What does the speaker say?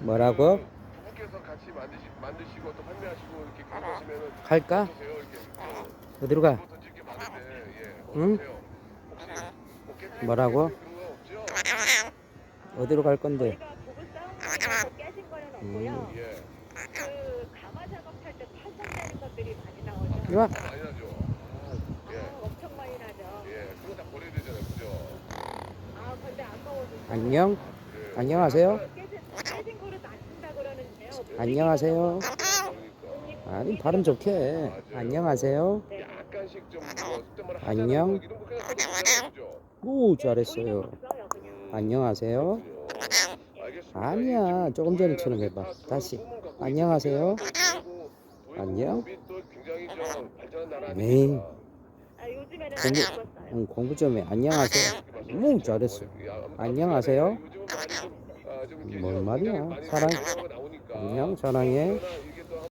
뭐라고? 부부께서 같이 만드시, 만드시고 또 판매하시고 이렇게 그러시면은 갈까? 어떠세요? 이렇게 어, 어디로 가? 뭐 던질 게 많은데 예. 응? 어떠세요? 혹시 뭐 깨뜨리고 뭐라고? 그런 거 없죠? 어디로 갈 건데? 저희가 거는 없고요. 예. 그 가마 작업할 때 파손되는 것들이 많이 나오죠. 이리 와. 많이 나죠. 아, 예. 엄청 많이 나죠. 예. 그거 다 버려야 되잖아요. 그죠? 아, 근데 아까워서. 안녕? 예. 안녕하세요? 깨진, 깨진 거를 놔둔다 그러는데요. 안녕하세요? 아니 발음 좋게 해. 안녕하세요? 안녕. 오 잘했어요. 안녕하세요? 아니야, 이 조금 전처럼 해봐. 다시. 안녕하세요? 안녕? 네. 공부-. 응, 공부 좀 해. 안녕하세요? 오 잘했어. 안녕하세요? 뭔좀 말이야. 사랑- 안녕 이게